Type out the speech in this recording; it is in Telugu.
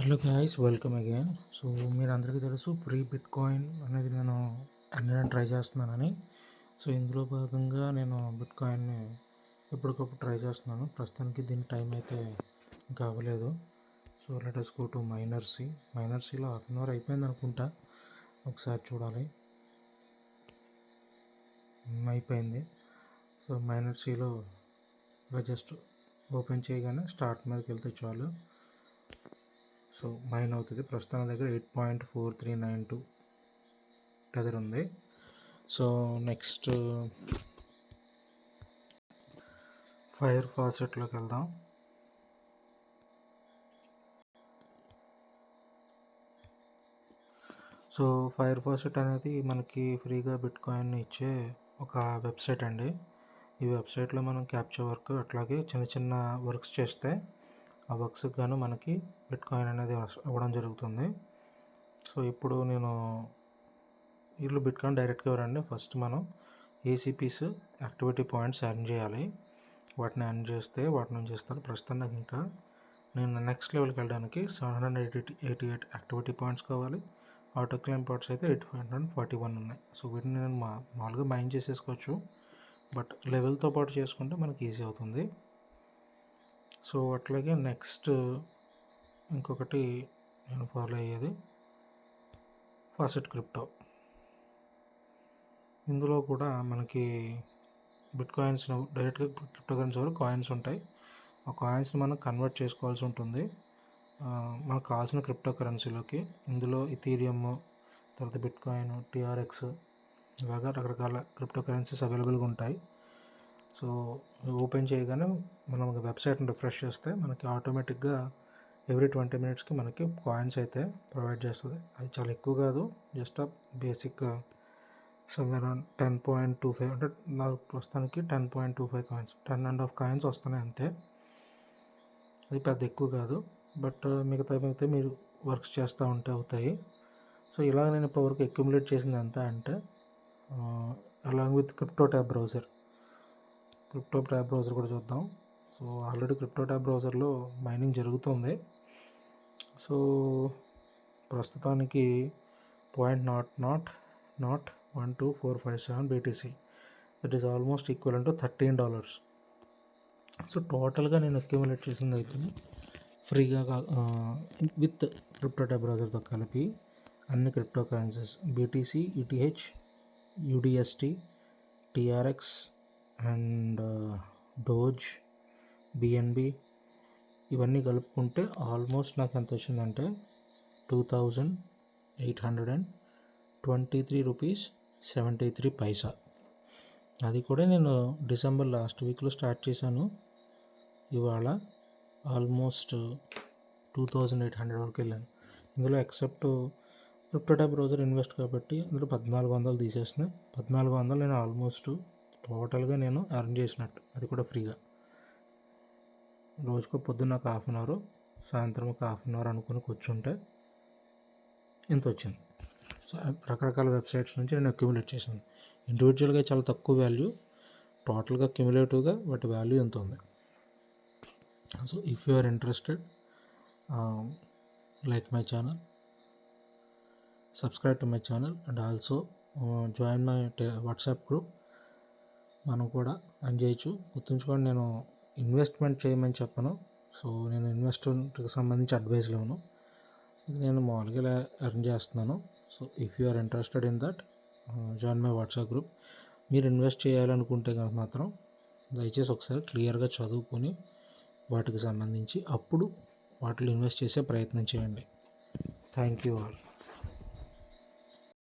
Hello guys welcome again. So మీరు అందరికీ తెలుసు ఫ్రీ బిట్ కాయిన్ అనేది నేను అన్నీ ట్రై చేస్తున్నానని. సో ఇందులో భాగంగా నేను బిట్ కాయిన్ని ఎప్పటికప్పుడు ట్రై చేస్తున్నాను. ప్రస్తుతానికి దీని టైం అయితే ఇంకా అవ్వలేదు. సో లెటర్స్ గో టు మైనర్సీ. మైనర్సీలో హాఫ్ అన్ అవర్ అయిపోయింది అనుకుంటా. ఒకసారి చూడాలి. అయిపోయింది. సో మైనర్సీలో ఇలా జస్ట్ ఓపెన్ చేయగానే స్టార్ట్ మీదకి వెళ్తే చాలు. సో మైన్ అవుతుంది. ప్రస్తుతం దగ్గర eight point four three nine two tether ఉంది. సో నెక్స్ట్ ఫైర్ ఫాసెట్లోకి వెళ్దాం. సో ఫైర్ ఫాసెట్ అనేది మనకి ఫ్రీగా బిట్ కాయిన్ ఇచ్చే ఒక వెబ్సైట్ అండి. ఈ వెబ్సైట్లో మనం క్యాప్చర్ వర్క్ అట్లాగే చిన్న చిన్న వర్క్స్ చేస్తే ఆ వర్క్స్కి గాను మనకి బిట్ కాయిన్ అనేది ఇవ్వడం జరుగుతుంది. సో ఇప్పుడు నేను వీళ్ళు బిట్ కాయిన్ డైరెక్ట్గా రండి ఫస్ట్ మనం ఏసీపీస్ యాక్టివిటీ పాయింట్స్ ఎర్న్ చేయాలి. వాటిని ఎర్న్ చేస్తే వాటి నుంచి ఇస్తాను ప్రస్తుతం నాకు ఇంకా నేను నెక్స్ట్ లెవెల్కి వెళ్ళడానికి seven hundred eighty eighty eight activity points కావాలి. ఆటో క్లైమ్ పాయింట్స్ అయితే ఎయిట్ హండ్రెడ్ ఫార్టీ వన్ ఉన్నాయి. సో వీటిని నేను మా మామూలుగా మైన్ చేసేసుకోవచ్చు. బట్ లెవెల్తో పాటు చేసుకుంటే మనకి ఈజీ అవుతుంది. సో అట్లాగే నెక్స్ట్ ఇంకొకటి నేను ఫాలో అయ్యేది ఫాసెట్ క్రిప్టో. ఇందులో కూడా మనకి బిట్ కాయిన్స్ డైరెక్ట్గా క్రిప్టో కరెన్సీ వల్ల కాయిన్స్ ఉంటాయి. ఆ కాయిన్స్ని మనం కన్వర్ట్ చేసుకోవాల్సి ఉంటుంది. మనకు కావాల్సిన క్రిప్టో కరెన్సీలోకి. ఇందులో ఇథీరియం తర్వాత బిట్ కాయిన్ టీఆర్ఎక్స్ ఇలాగా రకరకాల క్రిప్టో కరెన్సీస్ అవైలబుల్గా ఉంటాయి. సో ఓపెన్ చేయగానే మనం ఒక వెబ్సైట్ని రిఫ్రెష్ చేస్తే మనకి ఆటోమేటిక్గా ఎవ్రీ ట్వంటీ మినిట్స్కి మనకి కాయిన్స్ అయితే ప్రొవైడ్ చేస్తుంది. అది చాలా ఎక్కువ కాదు. Just basic somewhere ten point two five అంటే నాకు ప్రస్తుతానికి ten point two five coins. Ten and half coins వస్తున్నాయి అంతే. అది పెద్ద ఎక్కువ కాదు. బట్ మిగతా మిగతా మీరు వర్క్స్ చేస్తూ ఉంటే అవుతాయి. సో ఇలా నేను ఇప్పటివరకు అక్యుములేట్ చేసింది ఎంత అంటే along with crypto tab browser. Crypto tab browser కూడా చూద్దాం. సో ఆల్రెడీ క్రిప్టో ట్యాబ్ బ్రౌజర్లో మైనింగ్ జరుగుతుంది. సో ప్రస్తుతానికి point nought nought nought one two four five seven BTC. That is almost equal to thirteen dollars so టోటల్గా నేను అక్యుములేట్ చేసింది అయితే ఫ్రీగా విత్ క్రిప్టో ట్యాబ్ బ్రౌజర్తో కలిపి అన్ని crypto currencies BTC UTH USDT TRX and doge BNB ఇవన్నీ కలుపుకుంటే ఆల్మోస్ట్ నాకు ఎంత వచ్చిందంటే two thousand eight hundred and twenty three rupees seventy three paisa. అది కూడా నేను డిసెంబర్ లాస్ట్ వీక్లో స్టార్ట్ చేశాను. ఇవాళ almost two thousand eight hundred వరకు వెళ్ళాను. ఇందులో except crypto tab browser invest కాబట్టి అందులో పద్నాలుగు వందలు తీసేస్తున్నాయి పద్నాలుగు వందలు నేను ఆల్మోస్ట్ టోటల్గా నేను అర్న్ చేసినట్టు అది కూడా ఫ్రీగా. రోజుకు పొద్దున్న ఒక హాఫ్ అన్ అవర్ సాయంత్రం ఒక హాఫ్ అన్ అవర్ అనుకుని కూర్చుంటే ఇంత వచ్చింది. సో రకరకాల వెబ్సైట్స్ నుంచి నేను అక్యుములేట్ చేశాను. ఇండివిజువల్గా చాలా తక్కువ వాల్యూ టోటల్గా క్యుములేటివ్గా వాటి వాల్యూ ఎంత ఉంది? So if you are interested like my channel subscribe to my channel and also join my WhatsApp group. మనం కూడా అని చేయొచ్చు. గుర్తుంచుకోండి నేను ఇన్వెస్ట్మెంట్ చేయమని చెప్పను. సో నేను ఇన్వెస్ట్మెంట్కి సంబంధించి అడ్వైస్ లేను నేను మామూలుగా ఇలా ఎర్న్ చేస్తున్నాను. So if you are interested in that join my WhatsApp group మీరు ఇన్వెస్ట్ చేయాలనుకుంటే కనుక మాత్రం దయచేసి ఒకసారి క్లియర్గా చదువుకొని వాటికి సంబంధించి అప్పుడు వాటిలో ఇన్వెస్ట్ చేసే ప్రయత్నం చేయండి. Thank you all